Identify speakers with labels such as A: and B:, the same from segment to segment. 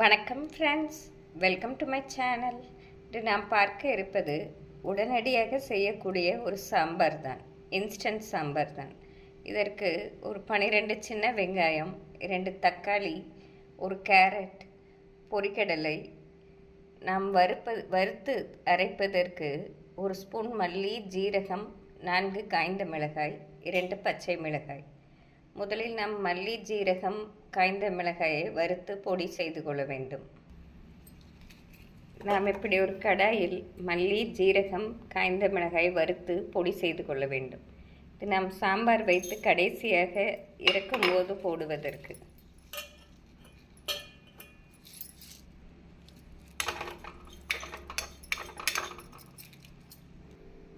A: வணக்கம் friends welcome to my channel இன்று நாம் பார்க்க இருப்பது உடனடியாக செய்யக்கூடிய ஒரு சாம்பார் தான். இன்ஸ்டன்ட் சாம்பார் தான். இதற்கு ஒரு பனிரெண்டு சின்ன வெங்காயம் இரண்டு தக்காளி ஒரு கேரட் பொரிக்கடலை நாம் வறுப்ப வறுத்து அரைப்பதற்கு ஒரு ஸ்பூன் மல்லி ஜீரகம் நான்கு காய்ந்த மிளகாய் இரண்டு பச்சை மிளகாய். முதலில் நாம் மல்லி ஜீரகம் காய்ந்த மிளகாயை வறுத்து பொடி செய்து கொள்ள வேண்டும். நாம் இப்படி ஒரு கடாயில் மல்லி ஜீரகம் காய்ந்த மிளகாய் வறுத்து பொடி செய்து கொள்ள வேண்டும். இது நாம் சாம்பார் வைத்து கடைசியாக இறக்கும்போது போடுவதற்கு.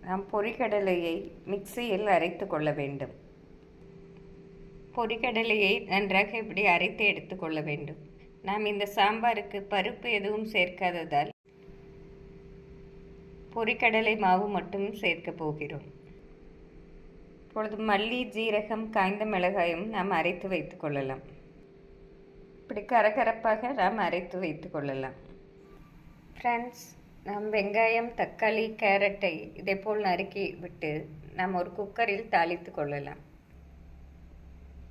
A: நாம் பொரிக்கடலையை மிக்சியில் அரைத்து கொள்ள வேண்டும். பொரிக்கடலையை நன்றாக இப்படி அரைத்து எடுத்துக்கொள்ள வேண்டும். நாம் இந்த சாம்பாருக்கு பருப்பு எதுவும் சேர்க்காததால் பொரிக்கடலை மாவு மட்டும் சேர்க்க போகிறோம். இப்பொழுது மல்லி ஜீரகம் காய்ந்த மிளகாயும் நாம் அரைத்து வைத்து கொள்ளலாம். இப்படி கரகரப்பாக நாம் அரைத்து வைத்து கொள்ளலாம். ஃப்ரெண்ட்ஸ் நாம் வெங்காயம் தக்காளி கேரட்டை இதேபோல் நறுக்கி விட்டு நாம் ஒரு குக்கரில் தாளித்து கொள்ளலாம்.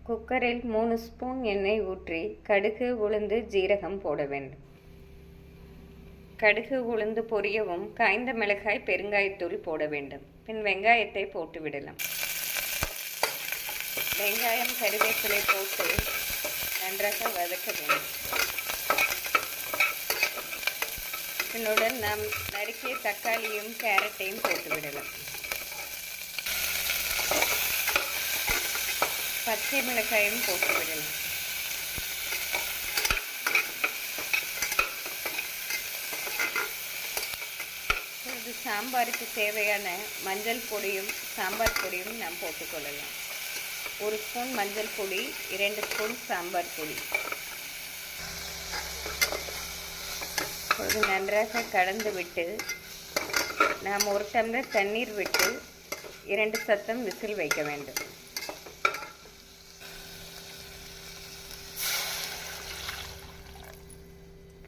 A: குக்கரில் மூணு ஸ்பூன் எண்ணெய் ஊற்றி கடுகு உளுந்து ஜீரகம் போட வேண்டும். கடுகு உளுந்து பொரியவும் காய்ந்த மிளகாய் பெருங்காயத்தூள் போட வேண்டும். பின் வெங்காயத்தை போட்டு விடலாம். வெங்காயம் கருவேப்பிலை போட்டு நன்றாக வதக்க வேண்டும். இதனுடன் நாம் நறுக்கிய தக்காளியும் கேரட்டையும் போட்டு விடலாம். பச்சை மிளகாயும் போட்டு விடலாம் இது சாம்பாருக்கு தேவையான மஞ்சள் பொடியும் சாம்பார் பொடியும் நாம் போட்டுக்கொள்ளலாம் ஒரு ஸ்பூன் மஞ்சள் பொடி இரண்டு ஸ்பூன் சாம்பார் பொடி இப்பொழுது நன்றாக கலந்து விட்டு நாம் ஒரு டம்ளர் தண்ணீர் விட்டு இரண்டு சத்தம் விசில் வைக்க வேண்டும்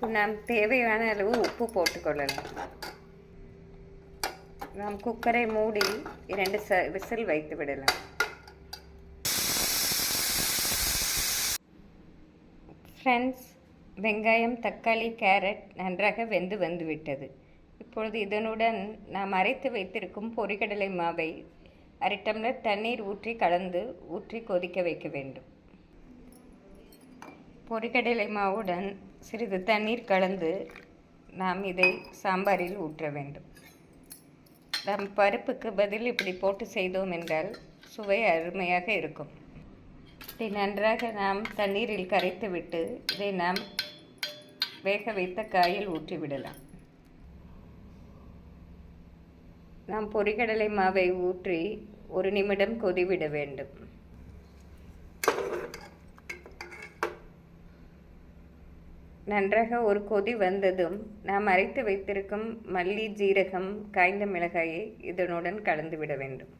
A: நாம் தேவையான அளவு உப்பு போட்டுக்கொள்ளலாம். நாம் குக்கரை மூடி இரண்டு ச விசில் வைத்து விடலாம். ஃப்ரெண்ட்ஸ் வெங்காயம் தக்காளி கேரட் நன்றாக வெந்து வந்துவிட்டது இப்பொழுது இதனுடன் நாம் அரைத்து வைத்திருக்கும் பொரிகடலை மாவை அரை டம்ளர் தண்ணீர் ஊற்றி கலந்து ஊற்றி கொதிக்க வைக்க வேண்டும். பொறிக்கடலை மாவுடன் சிறிது தண்ணீர் கலந்து நாம் இதை சாம்பாரில் ஊற்ற வேண்டும். நம் பருப்புக்கு பதில் இப்படி போட்டு செய்தோம் என்றால் சுவை அருமையாக இருக்கும். இதை நன்றாக நாம் தண்ணீரில் கரைத்துவிட்டு இதை நாம் வேக வைத்த காயில் ஊற்றிவிடலாம் நாம் பொறிகடலை மாவை ஊற்றி ஒரு நிமிடம் கொதிவிட வேண்டும். நன்றாக ஒரு கொதி வந்ததும் நாம் அரைத்து வைத்திருக்கும் மல்லி ஜீரகம் காய்ந்த மிளகாயை இதனுடன் கலந்து விட வேண்டும்.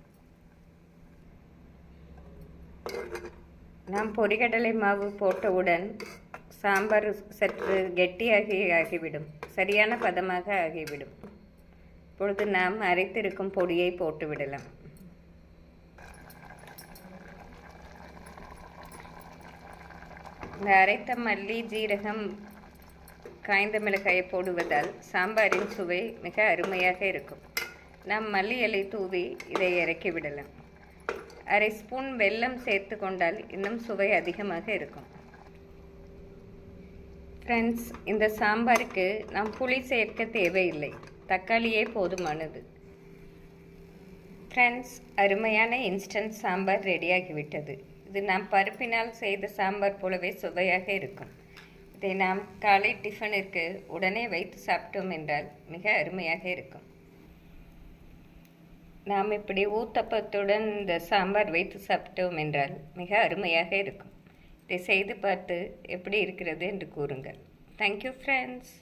A: நாம் பொரிகடலை மாவு போட்டவுடன் சாம்பார் சற்று கெட்டியாகி ஆகிவிடும். சரியான பதமாக ஆகிவிடும். இப்பொழுது நாம் அரைத்திருக்கும் பொடியை போட்டுவிடலாம் இந்த அரைத்த மல்லி ஜீரகம் காய்ந்த மிளகாயை போடுவதால் சாம்பாரின் சுவை மிக அருமையாக இருக்கும். நாம் மல்லி இலை தூவி இதை இறக்கி விடலாம். அரை ஸ்பூன் வெல்லம் சேர்த்து கொண்டால் இன்னும் சுவை அதிகமாக இருக்கும். ஃப்ரெண்ட்ஸ் இந்த சாம்பாருக்கு நாம் புளி சேர்க்க தேவையில்லை. தக்காளியே போதுமானது. ஃப்ரெண்ட்ஸ் அருமையான இன்ஸ்டன்ட் சாம்பார் ரெடியாகிவிட்டது இது நாம் பருப்பினால் செய்த சாம்பார் போலவே சுவையாக இருக்கும். இதை நாம் காலை டிஃபனிற்கு உடனே வைத்து சாப்பிட்டோம் என்றால் மிக அருமையாக இருக்கும். நாம் இப்படி ஊத்தப்பத்துடன் இந்த சாம்பார் வைத்து சாப்பிட்டோம் என்றால் மிக அருமையாக இருக்கும். இதை செய்து பார்த்து எப்படி இருக்கிறது என்று கூறுங்கள். Thank you friends